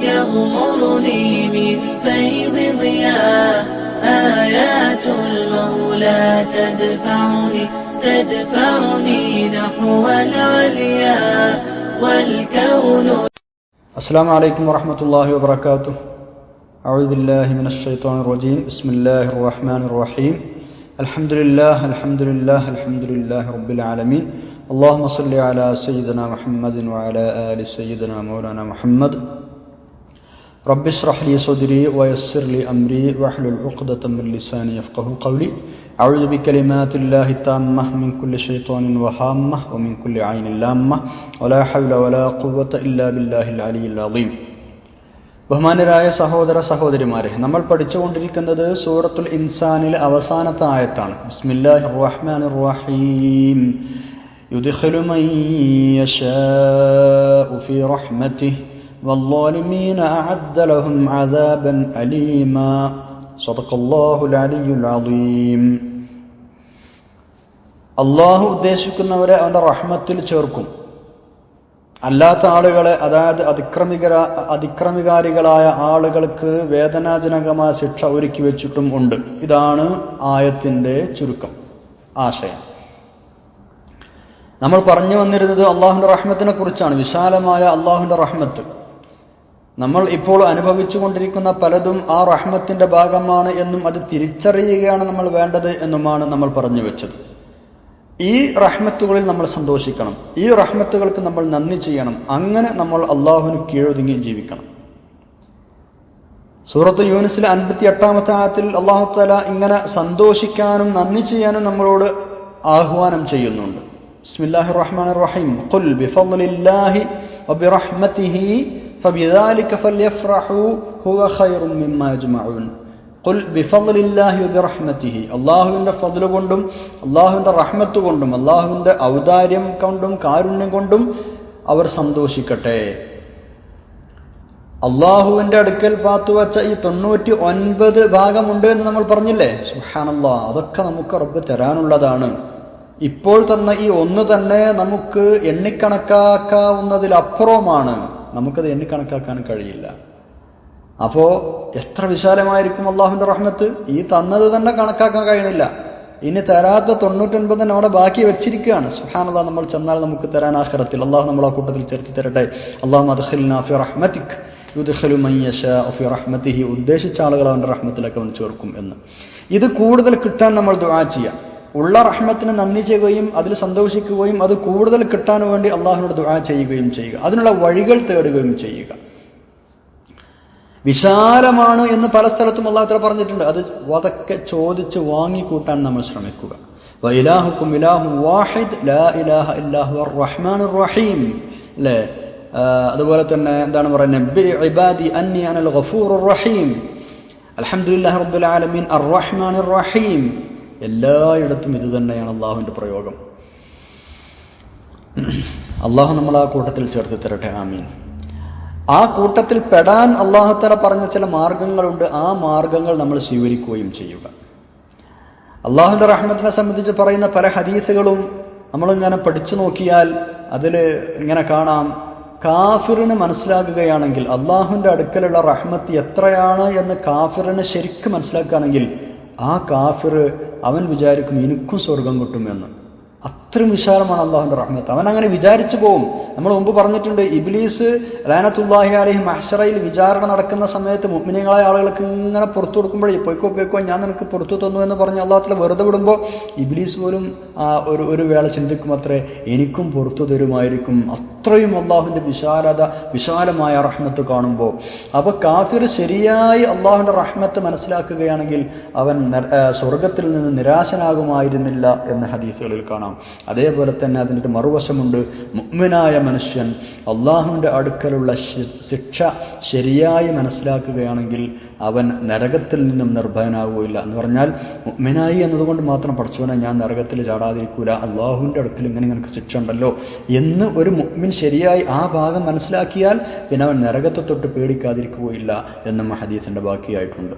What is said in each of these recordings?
يغمرني من فيض ضياء. آيات المولى تدفعني تدفعني نحو العليا والكون. السلام عليكم ورحمة الله وبركاته. أعوذ بالله من الشيطان الرجيم. بسم الله الرحمن الرحيم. الحمد لله الحمد لله الحمد لله رب العالمين. اللهم صل على سيدنا محمد وعلى آل سيدنا مولانا محمد. رب اشرح لي صدري ويسر لي أمري واحلل عقدة من لساني يفقه قولي أعوذ بكلمات الله التامة من كل شيطان وهامة ومن كل عين لامة ولا حول ولا قوة إلا بالله العلي العظيم ബഹുമാനരായ സഹോദര സഹോദരിമാരെ നമ്മൾ പഠിച്ചുകൊണ്ടിരിക്കുന്നത് സൂറത്തുൽ ഇൻസാനിലെ അവസാനത്തെ ആയത്താണ് ബിസ്മില്ലാഹി റഹ്മാൻ റഹീം يدخل من يشاء في رحمته والظالمين أعد لهم عذابا أليما صدق الله العلي العظيم അള്ളാഹു ഉദ്ദേശിക്കുന്നവരെ അവൻ്റെ റഹ്മത്തിൽ ചേർക്കും അല്ലാത്ത ആളുകളെ അതായത് അതിക്രമികര അതിക്രമികാരികളായ ആളുകൾക്ക് വേദനാജനകമായ ശിക്ഷ ഒരുക്കി വെച്ചിട്ടും ഉണ്ട് ഇതാണ് ആയത്തിൻ്റെ ചുരുക്കം ആശയം നമ്മൾ പറഞ്ഞു വന്നിരുന്നത് അള്ളാഹുവിൻ്റെ റഹ്മത്തിനെ കുറിച്ചാണ് വിശാലമായ അള്ളാഹുവിൻ്റെ റഹ്മത്ത് നമ്മൾ ഇപ്പോൾ അനുഭവിച്ചു കൊണ്ടിരിക്കുന്ന പലതും ആ റഹ്മത്തിന്റെ ഭാഗമാണ് എന്നും അത് തിരിച്ചറിയുകയാണ് നമ്മൾ വേണ്ടത് എന്നുമാണ് നമ്മൾ പറഞ്ഞു വെച്ചത്. ഈ റഹ്മത്തുകളിൽ നമ്മൾ സന്തോഷിക്കണം. ഈ റഹ്മത്തുകൾക്ക് നമ്മൾ നന്ദി ചെയ്യണം. അങ്ങനെ നമ്മൾ അള്ളാഹുവിന് കീഴൊതുങ്ങി ജീവിക്കണം. സൂറത്ത് യൂനിസിലെ അൻപത്തി എട്ടാമത്തെ ആയത്തിൽ അള്ളാഹു തല ഇങ്ങനെ സന്തോഷിക്കാനും നന്ദി ചെയ്യാനും നമ്മളോട് ആഹ്വാനം ചെയ്യുന്നുണ്ട്. ബിസ്മില്ലാഹി റഹ്മാൻ റഹീം. ഖുൽ ബിഫദ്ലില്ലാഹി വബിറഹ്മതിഹി ഫബിദാലിക ഫല്യഫ്റഹു ഹുവ ഖൈറും മിമ്മാ യജ്മഊൻ ഖുൽ ബിഫദ്ലില്ലാഹി വബിറഹ്മതിഹി അല്ലാഹുവിന്റെ ഫദ്ല് കൊണ്ടും അല്ലാഹുവിന്റെ റഹ്മത്ത് കൊണ്ടും അല്ലാഹുവിന്റെ ഔദാര്യം കൊണ്ടും കാരുണ്യം കൊണ്ടും അവർ സന്തോഷിക്കട്ടെ. അള്ളാഹുവിന്റെ അടുക്കൽ പാത്തുവച്ച ഈ തൊണ്ണൂറ്റി ഒൻപത് ഭാഗമുണ്ട് എന്ന് നമ്മൾ പറഞ്ഞില്ലേ? സുഹാനല്ലാ അതൊക്കെ നമുക്ക് റബ്ബ് തരാനുള്ളതാണ്. ഇപ്പോൾ തന്ന ഈ ഒന്ന് തന്നെ നമുക്ക് എണ്ണിക്കണക്കാക്കാവുന്നതിലപ്പുറമാണ്. നമുക്കത് എണ്ണിക്കണക്കാക്കാൻ കഴിയില്ല. അപ്പോൾ എത്ര വിശാലമായിരിക്കും അള്ളാഹുവിന്റെ റഹ്മത്ത്? ഈ തന്നത് തന്നെ കണക്കാക്കാൻ കഴിയുന്നില്ല. ഇനി തരാത്ത തൊണ്ണൂറ്റൊൻപതിന് അവിടെ ബാക്കി വെച്ചിരിക്കുകയാണ്. സുഹാനത നമ്മൾ ചെന്നാൽ നമുക്ക് തരാൻ ആഖിറത്തിൽ. അള്ളാഹു നമ്മൾ ആ കൂട്ടത്തിൽ ചേർത്തി തരട്ടെ. അള്ളാഹു അദ്ഖിൽനാഫി റഹ്മത്തിക് യുദ്ഖലു മയ്യഷ ഫി റഹ്മത്തിഹി ഉദ്ദേശിച്ച ആളുകൾ അവന്റെ റഹ്മത്തിലേക്ക് അവൻ ചേർക്കും എന്ന്. ഇത് കൂടുതൽ കിട്ടാൻ നമ്മൾ ദുആ ചെയ്യാം. ഉള്ള റഹ്മത്തിന് നന്ദി ചെയ്യുകയും അതിൽ സന്തോഷിക്കുകയും അത് കൂടുതൽ കിട്ടാൻ വേണ്ടി അള്ളാഹുനോട് ദുആ ചെയ്യുകയും ചെയ്യുക. അതിനുള്ള വഴികൾ തേടുകയും ചെയ്യുക. വിശാലമാണ് എന്ന് പല സ്ഥലത്തും അള്ളാഹു പറഞ്ഞിട്ടുണ്ട്. അത് വതക്കെ ചോദിച്ച് വാങ്ങിക്കൂട്ടാൻ നമ്മൾ ശ്രമിക്കുക. വാഹിദ് ലാ ഇലാഹ റഹ്മാൻ റഹീം അല്ലേ? അതുപോലെ തന്നെ എന്താണ് പറയുന്നത്? ഇബാദി അന്നി അനൽ റഹീം അൽഹംദുലില്ലാഹി റബ്ബുൽ ആലമീൻ അർ റഹ്മാൻ റഹീം എല്ലായിടത്തും ഇത് തന്നെയാണ് അള്ളാഹുവിന്റെ പ്രയോഗം. അള്ളാഹു നമ്മൾ ആ കൂട്ടത്തിൽ ചേർത്ത് തരട്ടെ ആമീൻ. ആ കൂട്ടത്തിൽ പെടാൻ അള്ളാഹുത്തല പറഞ്ഞ ചില മാർഗങ്ങളുണ്ട്. ആ മാർഗങ്ങൾ നമ്മൾ സ്വീകരിക്കുകയും ചെയ്യുക. അള്ളാഹുവിന്റെ റഹ്മത്തിനെ സംബന്ധിച്ച് പറയുന്ന പല ഹദീസുകളും നമ്മളിങ്ങനെ പഠിച്ചു നോക്കിയാൽ അതിൽ ഇങ്ങനെ കാണാം. കാഫിറിന് മനസ്സിലാക്കുകയാണെങ്കിൽ അള്ളാഹുവിന്റെ അടുക്കലുള്ള റഹ്മത്ത് എത്രയാണ് എന്ന് കാഫിറിന് ശരിക്കും മനസ്സിലാക്കുകയാണെങ്കിൽ ആ കാഫിർ അവൻ വിചാരിക്കും എനിക്കും സ്വർഗം കിട്ടുമെന്ന്. അത്രയും വിശാലമാണ് അള്ളാഹുന്റെ റഹ്മത്ത്. അവൻ അങ്ങനെ വിചാരിച്ചു പോവും. നമ്മൾ മുമ്പ് പറഞ്ഞിട്ടുണ്ട് ഇബ്ലീസ് ലാനത്തുല്ലാഹി അലഹി മഹ്ഷറയിൽ വിചാരണ നടക്കുന്ന സമയത്ത് മുഗ്മിനികളായ ആളുകൾക്ക് ഇങ്ങനെ പുറത്തു കൊടുക്കുമ്പോഴേ പൊയ്ക്കോ പൊയ്ക്കോ ഞാൻ നിനക്ക് പുറത്തു തന്നു എന്ന് പറഞ്ഞ് അള്ളാഹത്തിൽ വെറുതെ വിടുമ്പോൾ ഇബ്ലീസ് പോലും ഒരു ഒരു വേള ചിന്തിക്കും അത്രേ എനിക്കും പുറത്തു തരുമായിരിക്കും. അത്രയും അള്ളാഹുവിന്റെ വിശാലത വിശാലമായ റഹ്മത്ത് കാണുമ്പോൾ അപ്പോൾ കാഫിർ ശരിയായി അള്ളാഹുവിന്റെ റഹ്മത്ത് മനസ്സിലാക്കുകയാണെങ്കിൽ അവൻ സ്വർഗത്തിൽ നിന്ന് നിരാശനാകുമായിരുന്നില്ല എന്ന ഹദീസുകളിൽ കാണാം. അതേപോലെ തന്നെ അതിന്റെ മറുവശമുണ്ട്. മുഗ്മനായ മനുഷ്യൻ അള്ളാഹുവിന്റെ അടുക്കലുള്ള ശിക്ഷ ശരിയായി മനസ്സിലാക്കുകയാണെങ്കിൽ അവൻ നരകത്തിൽ നിന്നും നിർഭയനാവുകയില്ല. എന്ന് പറഞ്ഞാൽ മുഗ്മനായി എന്നതുകൊണ്ട് മാത്രം പഠിച്ചവനെ ഞാൻ നരകത്തിൽ ചാടാതിരിക്കൂല. അള്ളാഹുവിന്റെ അടുക്കൽ ഇങ്ങനെ നിനക്ക് ശിക്ഷ ഉണ്ടല്ലോ എന്ന് ഒരു മുഗ്മിൻ ശരിയായി ആ ഭാഗം മനസ്സിലാക്കിയാൽ പിന്നെ അവൻ നരകത്തെ തൊട്ട് പേടിക്കാതിരിക്കുകയില്ല എന്നും ഹദീസിന്റെ ബാക്കിയായിട്ടുണ്ട്.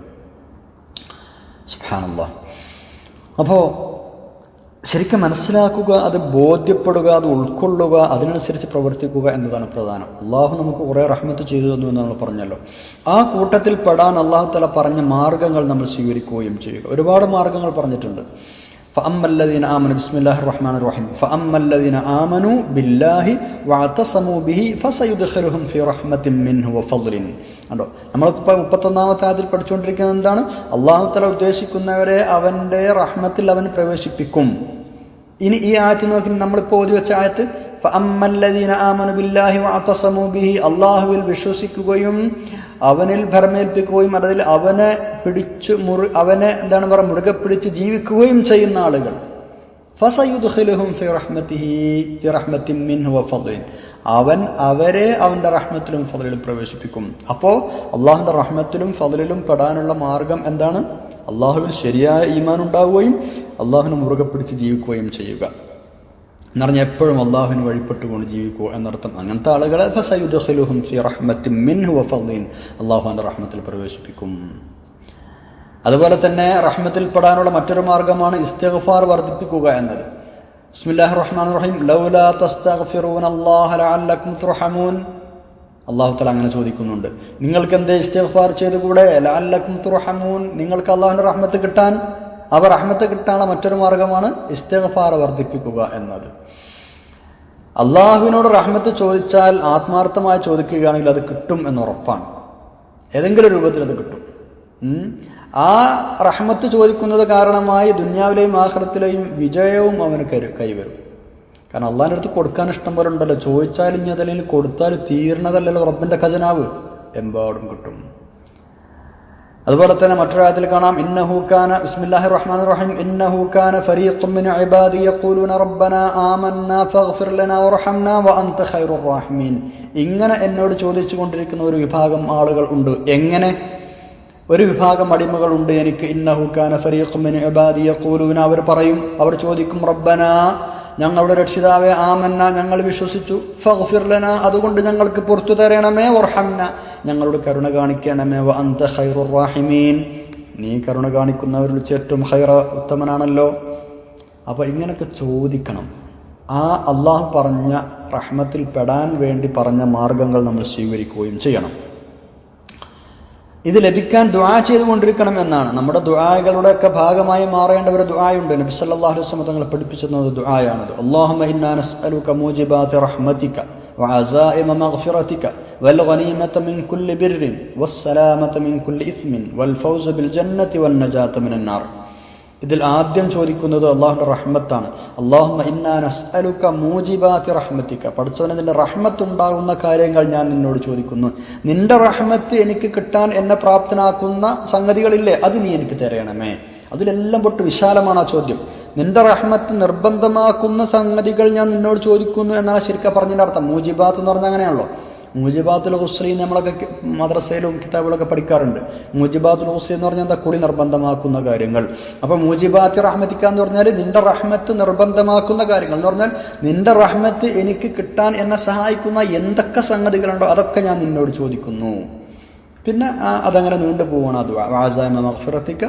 സുഹാനല്ലാ അപ്പോൾ ശരിക്കും മനസ്സിലാക്കുക അത് ബോധ്യപ്പെടുക അത് ഉൾക്കൊള്ളുക അതിനനുസരിച്ച് പ്രവർത്തിക്കുക എന്നതാണ് പ്രധാനം. അള്ളാഹു നമുക്ക് കുറേ റഹ്മത്ത് ചെയ്തു തന്നു എന്ന് നമ്മൾ പറഞ്ഞല്ലോ. ആ കൂട്ടത്തിൽ പെടാൻ അള്ളാഹു തല പറഞ്ഞ മാർഗങ്ങൾ നമ്മൾ സ്വീകരിക്കുകയും ചെയ്യുക. ഒരുപാട് മാർഗങ്ങൾ പറഞ്ഞിട്ടുണ്ട്. ഫഅമ്മല്ലദീന ആമനു ബിസ്മില്ലാഹി റഹ്മാൻ റഹീം ഫഅമ്മല്ലദീന ആമനു ബില്ലാഹി വഅതസമു ബിഹി ഫസയുദ്ഖിലുഹും ഫി റഹ്മത്തിൻ മിൻഹു വഫദ്ലിൻ കണ്ടോ? നമ്മളിപ്പോൾ മുപ്പത്തൊന്നാമത്തെ അതിൽ പഠിച്ചുകൊണ്ടിരിക്കുന്നത് എന്താണ്? അള്ളാഹു തല ഉദ്ദേശിക്കുന്നവരെ അവന്റെ റഹ്മത്തിൽ അവൻ പ്രവേശിപ്പിക്കും. ഇനി ഈ ആയത്ത് നോക്കി നമ്മളിപ്പോൾ ഓതി വെച്ച ആയത്ത് ബില്ലാഹി ബിഹി അള്ളാഹുവിൽ വിശ്വസിക്കുകയും അവനിൽ ഭരമേൽപ്പിക്കുകയും അതിൽ അവനെ പിടിച്ചു മുറി അവനെ എന്താണ് പറയുക മുറുകെ പിടിച്ച് ജീവിക്കുകയും ചെയ്യുന്ന ആളുകൾ. മിൻഹു അവൻ അവരെ അവന്റെ റഹ്മത്തിലും ഫതിലും പ്രവേശിപ്പിക്കും. അപ്പോൾ അള്ളാഹുന്റെ റഹ്മത്തിലും ഫതിലും പെടാനുള്ള മാർഗം എന്താണ്? അള്ളാഹുവിൽ ശരിയായ ഈമാൻ ഉണ്ടാവുകയും അള്ളാഹുവിനെ മുറുകെ പിടിച്ച് ജീവിക്കുകയും ചെയ്യുക. എന്ന് പറഞ്ഞാൽ എപ്പോഴും അള്ളാഹുവിന് വഴിപ്പെട്ടുകൊണ്ട് ജീവിക്കുക എന്നർത്ഥം അങ്ങനത്തെ ആളുകളെ ഫസയുദ്ഖിലുഹും ഫി റഹ്മത്തിൻ മിൻഹു വഫദ്ലിൻ അള്ളാഹുവിന്റെ റഹ്മത്തിൽ പ്രവേശിപ്പിക്കും. അതുപോലെ തന്നെ റഹ്മത്തിൽ പെടാനുള്ള മറ്റൊരു മാർഗമാണ് ഇസ്തിഗ്ഫാർ വർദ്ധിപ്പിക്കുക എന്നത്. റഹീം. ലൗലാ ലഅല്ലക്കും തുർഹമൂൻ. അള്ളാഹു തല അങ്ങനെ ചോദിക്കുന്നുണ്ട്. നിങ്ങൾക്ക് എന്തേ ഇസ്തിഗ്ഫാർ ചെയ്തുകൂടെ? ലഅല്ലക്കും തുർഹമൂൻ. നിങ്ങൾക്ക് അള്ളാഹുവിന്റെ റഹ്മത്ത് കിട്ടാൻ അവ റഹ്മത്ത് കിട്ടാനുള്ള മറ്റൊരു മാർഗമാണ് ഇസ്തഫാർ വർദ്ധിപ്പിക്കുക എന്നത്. അള്ളാഹുവിനോട് റഹ്മത്ത് ചോദിച്ചാൽ ആത്മാർത്ഥമായി ചോദിക്കുകയാണെങ്കിൽ അത് കിട്ടും എന്ന് ഉറപ്പാണ്. ഏതെങ്കിലും രൂപത്തിൽ അത് കിട്ടും. ആ റഹ്മത്ത് ചോദിക്കുന്നത് കാരണമായി ദുന്യാവിലെയും ആഹ്ലത്തിലെയും വിജയവും അവന് കരു കൈവരും. കാരണം അള്ളാഹിന്റെ അടുത്ത് കൊടുക്കാൻ ഇഷ്ടം പോലെ ഉണ്ടല്ലോ. ചോദിച്ചാൽ ഇനി അതല്ലെങ്കിൽ കൊടുത്താൽ തീർന്നതല്ലല്ലോ റബ്ബിന്റെ ഖജനാവ്. എമ്പാടും കിട്ടും. അതുപോലെ തന്നെ മറ്റൊരായത്തിൽ കാണാം. ഇന്നഹൂക്കാന ബിസ്മില്ലാഹി റഹ്മാൻ റഹീം. ഇന്നഹൂക്കാന ഫരീഖും മിൻ ഇബാദി യഖൂലൂന റബ്ബന ആമന്ന ഫഗ്ഫിർ ലനാ വർഹംനാ വഅൻത ഖൈറുർ റഹീമീൻ. ഇങ്ങനെ എന്നോട് ചോദിച്ചു കൊണ്ടിരിക്കുന്ന ഒരു വിഭാഗം ആളുകൾ ഉണ്ട്. എങ്ങനെ? ഒരു വിഭാഗം അടിമകൾ ഉണ്ട്. എനിക്ക് ഇന്നഹൂക്കാന ഫരീഖും മിൻ ഇബാദി യഖൂലൂന. അവർ പറയും അവർ ചോദിക്കും റബ്ബനാ ഞങ്ങളുടെ രക്ഷിതാവെ ആമന്ന ഞങ്ങൾ വിശ്വസിച്ചു. ഫഗ്ഫിർ ലനാ അതുകൊണ്ട് ഞങ്ങൾക്ക് പുറത്തു തരണമേ വർഹംന ഞങ്ങളുടെ കരുണ കാണിക്കണമേ വ അന്ത ഖൈറുർ റാഹിമീൻ. നീ കരുണ കാണിക്കുന്നവരിൽ ഏറ്റവും ഹൈറ ഉത്തമനാണല്ലോ. അപ്പോൾ ഇങ്ങനെയൊക്കെ ചോദിക്കണം. ആ അള്ളാഹു പറഞ്ഞ റഹ്മത്തിൽ പെടാൻ വേണ്ടി പറഞ്ഞ മാർഗങ്ങൾ നമ്മൾ സ്വീകരിക്കുകയും ചെയ്യണം. ഇത് ലഭിക്കാൻ ദുആ ചെയ്തുകൊണ്ടിരിക്കണം എന്നാണ് നമ്മുടെ ദുആകളുടെ ഒക്കെ ഭാഗമായി മാറേണ്ട ഒരു ദുആയുണ്ട് നബി സല്ലല്ലാഹു അലൈഹി വസല്ലം തങ്ങൾ പഠിപ്പിച്ചു തന്നത് ദുആയാണത് അല്ലാഹുമ്മ ഇന്നാ നസ്അലുക മൂജിബാതി റഹ്മതിക وعزائم مغفرتك والغنيمة من كل بر والسلامة من كل إثم والفوز بالجنة والنجاة من النار ഇതിൽ ആദ്യം ചോദിക്കുന്നത് അള്ളാഹുന്റെ റഹ്മത്താണ്. അള്ളാഹുക്ക ഇന്നാ നസ്അലുക മൂജിബാത്തി റഹ്മത്തിക്ക പഠിച്ചവനെ നിന്റെ റഹ്മത്ത് ഉണ്ടാകുന്ന കാര്യങ്ങൾ ഞാൻ നിന്നോട് ചോദിക്കുന്നു. നിന്റെ റഹ്മത്ത് എനിക്ക് കിട്ടാൻ എന്നെ പ്രാപ്തനാക്കുന്ന സംഗതികളില്ലേ? അത് നീ എനിക്ക് തരയണമേ അതിലെല്ലാം പൊട്ട് വിശാലമാണ് ആ ചോദ്യം. നിന്റെ റഹ്മത്ത് നിർബന്ധമാക്കുന്ന സംഗതികൾ ഞാൻ നിന്നോട് ചോദിക്കുന്നു എന്നാണ് ശരിക്കും പറഞ്ഞതിന്റെ അർത്ഥം. മൂജിബാത്ത് എന്ന് പറഞ്ഞാൽ അങ്ങനെയാണല്ലോ. മൂജിബാത്തുൽ ഹുസ്ലി നമ്മളൊക്കെ മദ്രസയിലും കിതാബുകളൊക്കെ പഠിക്കാറുണ്ട്. മുജിബാത്തുൽ ഹുസ്ലി എന്ന് പറഞ്ഞാൽ എന്താ? കുളി നിർബന്ധമാക്കുന്ന കാര്യങ്ങൾ. അപ്പോൾ മുജിബാത്ത് റഹ്മത്തിക്ക എന്ന് പറഞ്ഞാൽ നിന്റെ റഹ്മത്ത് നിർബന്ധമാക്കുന്ന കാര്യങ്ങൾ എന്ന് പറഞ്ഞാൽ നിന്റെ റഹ്മത്ത് എനിക്ക് കിട്ടാൻ എന്നെ സഹായിക്കുന്ന എന്തൊക്കെ സംഗതികളുണ്ടോ അതൊക്കെ ഞാൻ നിന്നോട് ചോദിക്കുന്നു. പിന്നെ അതങ്ങനെ നീണ്ടു പോവാണ് അത് വാസാമ മഗ്ഫിറത്തിക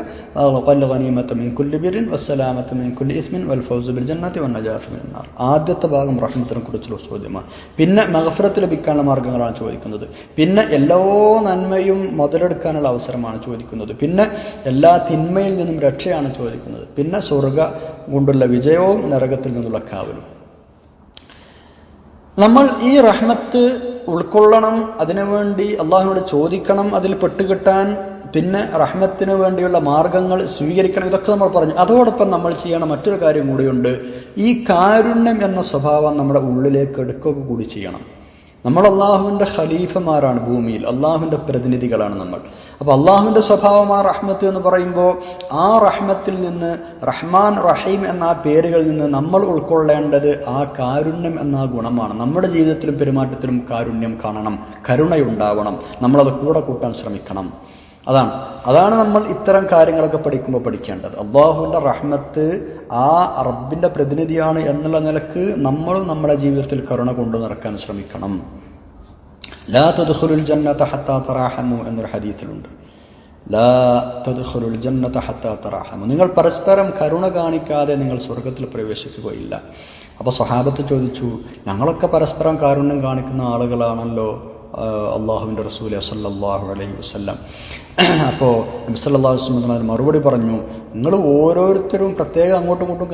വൽ ഗനീമത മിൻ കുല്ലി വസ്സലാമത്ത് വസ്സലാമത മിൻ കുല്ലി ഇസ്മിൻ വൽ ഫൗസ് ബിൽ ജന്നത്തി നജാത്ത് മിനൻ നാർ. ആദ്യത്തെ ഭാഗം റഹ്മത്തിനെ കുറിച്ചുള്ള ചോദ്യമാണ്. പിന്നെ മഗ്ഫിറത്ത് ലഭിക്കാനുള്ള മാർഗങ്ങളാണ് ചോദിക്കുന്നത്. പിന്നെ എല്ലാ നന്മയും മുതലെടുക്കാനുള്ള അവസരമാണ് ചോദിക്കുന്നത്. പിന്നെ എല്ലാ തിന്മയിൽ നിന്നും രക്ഷയാണ് ചോദിക്കുന്നത്. പിന്നെ സ്വർഗ കൊണ്ടുള്ള വിജയവും നരകത്തിൽ നിന്നുള്ള കാവലും. നമ്മൾ ഈ റഹ്മത്ത് ഉൾക്കൊള്ളണം അതിനുവേണ്ടി അള്ളാഹുവിനോട് ചോദിക്കണം അതിൽ പെട്ടുകിട്ടാൻ പിന്നെ റഹ്മത്തിന് വേണ്ടിയുള്ള മാർഗങ്ങൾ സ്വീകരിക്കണം ഇതൊക്കെ നമ്മൾ പറഞ്ഞു. അതോടൊപ്പം നമ്മൾ ചെയ്യണം മറ്റൊരു കാര്യം കൂടിയുണ്ട്. ഈ കാരുണ്യം എന്ന സ്വഭാവം നമ്മുടെ ഉള്ളിലേക്ക് എടുക്കുക കൂടി ചെയ്യണം. നമ്മൾ അള്ളാഹുവിന്റെ ഖലീഫമാരാണ് ഭൂമിയിൽ. അള്ളാഹുവിന്റെ പ്രതിനിധികളാണ് നമ്മൾ. അപ്പോൾ അള്ളാഹുവിന്റെ സ്വഭാവം ആ റഹ്മത്ത് എന്ന് പറയുമ്പോൾ ആ റഹ്മത്തിൽ നിന്ന് റഹ്മാൻ റഹീം എന്ന ആ പേരുകളിൽ നിന്ന് നമ്മൾ ഉൾക്കൊള്ളേണ്ടത് ആ കാരുണ്യം എന്ന ആ ഗുണമാണ്. നമ്മുടെ ജീവിതത്തിലും പെരുമാറ്റത്തിലും കാരുണ്യം കാണണം. കരുണയുണ്ടാവണം. നമ്മളത് കൂടെ കൂട്ടാൻ ശ്രമിക്കണം. അതാണ്. അതാണ് നമ്മൾ ഇത്തരം കാര്യങ്ങളൊക്കെ പഠിക്കുമ്പോൾ പഠിക്കേണ്ടത്. അള്ളാഹുവിന്റെ റഹ്മത്ത് ആ റബ്ബിന്റെ പ്രതിനിധിയാണ് എന്നുള്ള നിലയ്ക്ക് നമ്മളും നമ്മുടെ ജീവിതത്തിൽ കരുണ കൊണ്ടു നടക്കാൻ ശ്രമിക്കണം. ലാ തദ്ഖുലുൽ ജന്നത ഹത്താ തറാഹമു എന്നൊരു ഹദീസിലുണ്ട്. ലാ തദ്ഖുലുൽ ജന്നത ഹത്താ തറാഹമു. നിങ്ങൾ പരസ്പരം കരുണ കാണിക്കാതെ നിങ്ങൾ സ്വർഗത്തിൽ പ്രവേശിക്കുകയില്ല. അപ്പോൾ സ്വഹാബത്ത് ചോദിച്ചു ഞങ്ങളൊക്കെ പരസ്പരം കാരുണ്യം കാണിക്കുന്ന ആളുകളാണല്ലോ അള്ളാഹുവിന്റെ റസൂൽ സല്ലല്ലാഹു അലൈഹി വസല്ലം. അപ്പോൾ അതിന് മറുപടി പറഞ്ഞു നിങ്ങൾ ഓരോരുത്തരും പ്രത്യേകം അങ്ങോട്ടും ഇങ്ങോട്ടും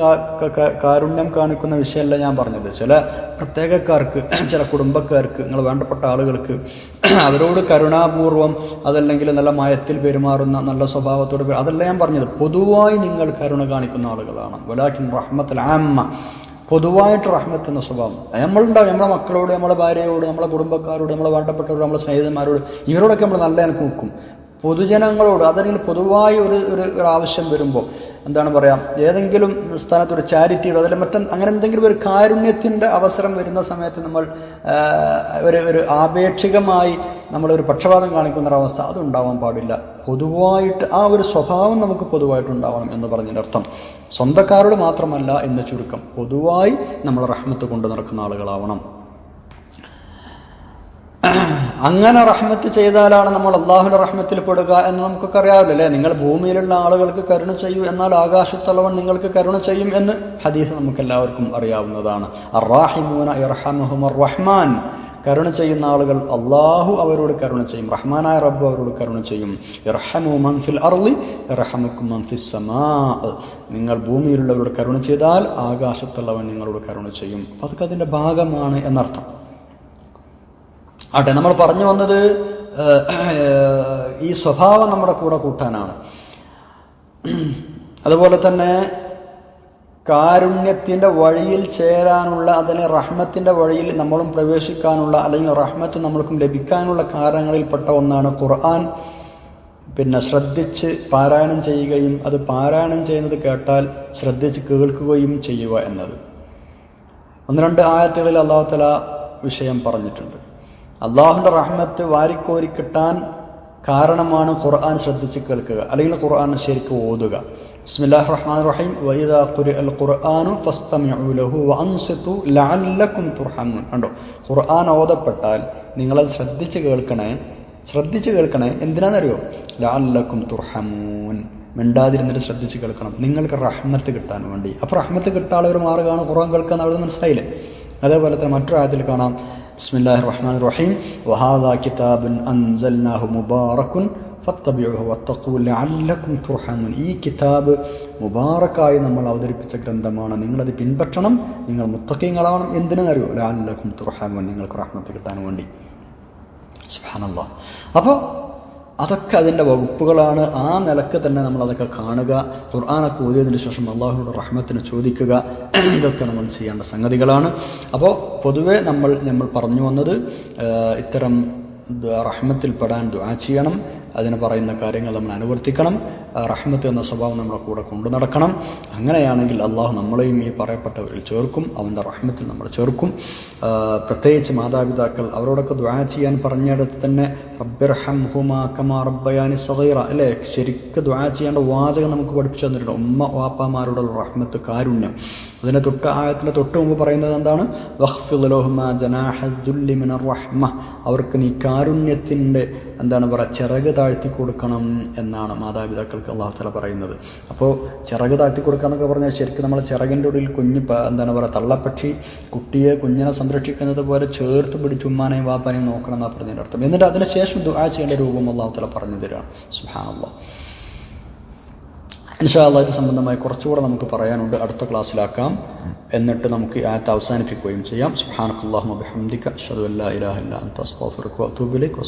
കാരുണ്യം കാണിക്കുന്ന വിഷയമല്ല ഞാൻ പറഞ്ഞത്. ചില പ്രത്യേകക്കാർക്ക് ചില കുടുംബക്കാർക്ക് നിങ്ങൾ വേണ്ടപ്പെട്ട ആളുകൾക്ക് അവരോട് കരുണാപൂർവം അതല്ലെങ്കിൽ നല്ല മയത്തിൽ പെരുമാറുന്ന നല്ല സ്വഭാവത്തോട് അതല്ല ഞാൻ പറഞ്ഞത്. പൊതുവായി നിങ്ങൾ കരുണ കാണിക്കുന്ന ആളുകളാണ്. വലാക്കിൻ റഹ്മത്തിൽ ആമ്മ പൊതുവായിട്ട് റഹ്മത്ത് എന്ന സ്വഭാവം. നമ്മളുണ്ടാവും. നമ്മളെ മക്കളോട് നമ്മളെ ഭാര്യയോട് നമ്മളെ കുടുംബക്കാരോട് നമ്മളെ വേണ്ടപ്പെട്ടവരോട് നമ്മളെ സ്നേഹിതന്മാരോട് ഇവരോടൊക്കെ നമ്മൾ നല്ല എനിക്ക് നോക്കും പൊതുജനങ്ങളോട് അതല്ലെങ്കിൽ പൊതുവായി ഒരു ഒരു ആവശ്യം വരുമ്പോൾ എന്താണ് പറയുക ഏതെങ്കിലും സ്ഥലത്ത് ഒരു ചാരിറ്റിയുടെ അതിൽ മറ്റ അങ്ങനെ എന്തെങ്കിലും ഒരു കാരുണ്യത്തിന്റെ അവസരം വരുന്ന സമയത്ത് നമ്മൾ ഒരു ഒരു ആപേക്ഷികമായി നമ്മളൊരു പക്ഷപാതം കാണിക്കുന്ന ഒരവസ്ഥ അതുണ്ടാവാൻ പാടില്ല. പൊതുവായിട്ട് ആ ഒരു സ്വഭാവം നമുക്ക് പൊതുവായിട്ട് ഉണ്ടാവണം എന്ന് പറഞ്ഞതിന്റെ അർത്ഥം. സ്വന്തക്കാരോട് മാത്രമല്ല എന്ന് ചുരുക്കം. പൊതുവായി നമ്മൾ റഹ്മത്ത് കൊണ്ട് നടക്കുന്ന ആളുകളാവണം. അങ്ങനെ റഹ്മത്ത് ചെയ്താലാണ് നമ്മൾ അള്ളാഹുവിന്റെ റഹ്മത്തിൽ പെടുക എന്ന് നമുക്കൊക്കെ അറിയാമല്ലോ അല്ലേ? നിങ്ങൾ ഭൂമിയിലുള്ള ആളുകൾക്ക് കരുണ ചെയ്യൂ എന്നാൽ ആകാശത്തുള്ളവൻ നിങ്ങൾക്ക് കരുണ ചെയ്യും എന്ന് ഹദീസ് നമുക്ക് എല്ലാവർക്കും അറിയാവുന്നതാണ് അറാഹിമൂന റഹ്മാൻ കരുണ ചെയ്യുന്ന ആളുകൾ അള്ളാഹു അവരോട് കരുണ ചെയ്യും റഹ്മാനായ റബ്ബ് അവരോട് കരുണ ചെയ്യും. ഇറഹമു മൻഫിൽ അർളി ഇറഹമുക്കും മൻഫിൽ സമാ. നിങ്ങൾ ഭൂമിയിലുള്ളവരോട് കരുണ ചെയ്താൽ ആകാശത്തുള്ളവൻ നിങ്ങളോട് കരുണ ചെയ്യും. അപ്പോൾ അതൊക്കെ അതിന്റെ ഭാഗമാണ് എന്നർത്ഥം. ആട്ടെ നമ്മൾ പറഞ്ഞു വന്നത് ഈ സ്വഭാവം നമ്മുടെ കൂടെ കൂട്ടാനാണ്. അതുപോലെ തന്നെ കാരുണ്യത്തിന്റെ വഴിയിൽ ചേരാനുള്ള അതിനെ റഹ്മത്തിന്റെ വഴിയിൽ നമ്മളും പ്രവേശിക്കാനുള്ള അല്ലെങ്കിൽ റഹ്മത്ത് നമ്മൾക്കും ലഭിക്കാനുള്ള കാരണങ്ങളിൽപ്പെട്ട ഒന്നാണ് ഖുർആൻ. പിന്നെ ശ്രദ്ധിച്ച് പാരായണം ചെയ്യുകയും അത് പാരായണം ചെയ്യുന്നത് കേട്ടാൽ ശ്രദ്ധിച്ച് കേൾക്കുകയും ചെയ്യുക എന്നത്. ഒന്ന് രണ്ട് ആയത്തുകളിൽ അള്ളാഹു തല വിഷയം പറഞ്ഞിട്ടുണ്ട്. അള്ളാഹുവിന്റെ റഹ്മത്ത് വാരിക്കോരി കിട്ടാൻ കാരണമാണ് ഖുർആൻ ശ്രദ്ധിച്ച് കേൾക്കുക. അല്ലെങ്കിൽ ഖുർആൻ ശരിക്ക് ഓതുക. ബിസ്മില്ലാഹി റഹ്മാൻ റഹീം. തുർഹമൂൻ. കണ്ടോ? ഖുർആൻ ഓതപ്പെട്ടാൽ നിങ്ങളത് ശ്രദ്ധിച്ച് കേൾക്കണേ. ശ്രദ്ധിച്ച് കേൾക്കണേ. എന്തിനാണെന്നറിയോ? ലഅല്ലക്കും തുർഹമൂൻ. മിണ്ടാതിരുന്നിട്ട് ശ്രദ്ധിച്ച് കേൾക്കണം. നിങ്ങൾക്ക് റഹ്മത്ത് കിട്ടാൻ വേണ്ടി. അപ്പോൾ റഹ്മത്ത് കിട്ടാനുള്ള ഒരു മാർഗമാണ് ഖുർആൻ കേൾക്കുക എന്നുള്ളത് മനസ്സിലായില്ലേ? അതേപോലെ തന്നെ മറ്റൊരാഴത്തിൽ ആയത്തിൽ കാണാം ബിസ്മില്ലാഹി الرحمن റഹീം وهذا കിതാബുൻ അൻസൽനാഹു مبارك ഫത്തബിഉഹു വത്തഖൂ ലഅല്ലക്കും തുർഹമൂൻ. ഈ കിതാബ് മുബാറക്കായി നമ്മൾ അവതരിപ്പിച്ച ഗ്രന്ഥമാണ്. നിങ്ങളത് പിൻപറ്റണം. നിങ്ങൾ മുത്തക്കീങ്ങളാവണം എന്തിനെന്നറിയോ ലഅല്ലക്കും തുർഹമൂൻ. നിങ്ങൾക്ക് റഹ്മത്ത് കിട്ടാൻ വേണ്ടി. സുബ്ഹാനല്ലാഹ് അപ്പോൾ അതൊക്കെ അതിന്റെ വകുപ്പുകളാണ്. ആ നിലയ്ക്ക് തന്നെ നമ്മൾ അതൊക്കെ കാണുക. ഖുർആാനൊക്കെ ഓതിയതിന് ശേഷം അള്ളാഹുവിന്റെ റഹ്മത്തിന് ചോദിക്കുക. ഇതൊക്കെ നമ്മൾ ചെയ്യേണ്ട സംഗതികളാണ്. അപ്പോൾ പൊതുവേ നമ്മൾ നമ്മൾ പറഞ്ഞു വന്നത് ഇത്തരം റഹ്മത്തിൽപ്പെടാൻ റഹ്മത്തിൽ പെടാൻ ദുആ ചെയ്യണം. അതിന് പറയുന്ന കാര്യങ്ങൾ നമ്മൾ അനുവർത്തിക്കണം. റഹ്മത്ത് എന്ന സ്വഭാവം നമ്മുടെ കൂടെ കൊണ്ടു നടക്കണം. അങ്ങനെയാണെങ്കിൽ അള്ളാഹു നമ്മളെയും ഈ പറയപ്പെട്ടവരിൽ ചേർക്കും അവന്റെ റഹ്മത്തിൽ നമ്മൾ ചേർക്കും. പ്രത്യേകിച്ച് മാതാപിതാക്കൾ അവരോടൊക്കെ ദ്വാ ചെയ്യാൻ പറഞ്ഞിടത്ത് തന്നെ റബ്ബിർഹം ഹുമാ കമാ റബ്ബയാനി സഗീറ അല്ലേ? ശരിക്ക് ദ്വാ ചെയ്യേണ്ട വാചകം നമുക്ക് പഠിപ്പിച്ചു തന്നിട്ടുണ്ട്. ഉമ്മ വാപ്പാമാരോടുള്ള റഹ്മത്ത് കാരുണ്യം. അതിന്റെ തൊട്ട് ആയത്തിന്റെ തൊട്ട് മുമ്പ് പറയുന്നത് എന്താണ്? മിനർ റഹ്മ അവർക്ക് നീ കാരുണ്യത്തിന്റെ എന്താണ് പറയുക ചിറക് താഴ്ത്തി കൊടുക്കണം എന്നാണ് മാതാപിതാക്കൾക്ക് അള്ളാഹു തല പറയുന്നത്. അപ്പോൾ ചിറക് താഴ്ത്തി കൊടുക്കുക എന്നൊക്കെ പറഞ്ഞാൽ ശരിക്കും നമ്മൾ ചിറകിന്റെ ഉള്ളിൽ കുഞ്ഞ് എന്താണ് പറയുക തള്ളപ്പക്ഷി കുട്ടിയെ കുഞ്ഞിനെ സംരക്ഷിക്കുന്നത് പോലെ ചേർത്ത് പിടിച്ച് ഉമ്മാനെയും വാപ്പാനെയും നോക്കണം എന്നാണ് പറഞ്ഞതിന്റെ അർത്ഥം. എന്നിട്ട് അതിനുശേഷം ദുആ ചെയ്യേണ്ട രൂപം അള്ളാഹു തല പറഞ്ഞു തരാണ്. സുഹാനുള്ള ഇൻഷാല്ല ഇത് സംബന്ധമായി കുറച്ചുകൂടെ നമുക്ക് പറയാനുണ്ട്. അടുത്ത ക്ലാസ്സിലാക്കാം. എന്നിട്ട് നമുക്ക് ആത്ത അവസാനിപ്പിക്കുകയും ചെയ്യാം. സുബ്ഹാനക്കല്ലാഹുമ്മ ബിഹംദിക അഷ്ഹദു അല്ലാ ഇലാഹ ഇല്ല അൻത അസ്തഗ്ഫിറുക വഅതൂബു ഇലൈക്.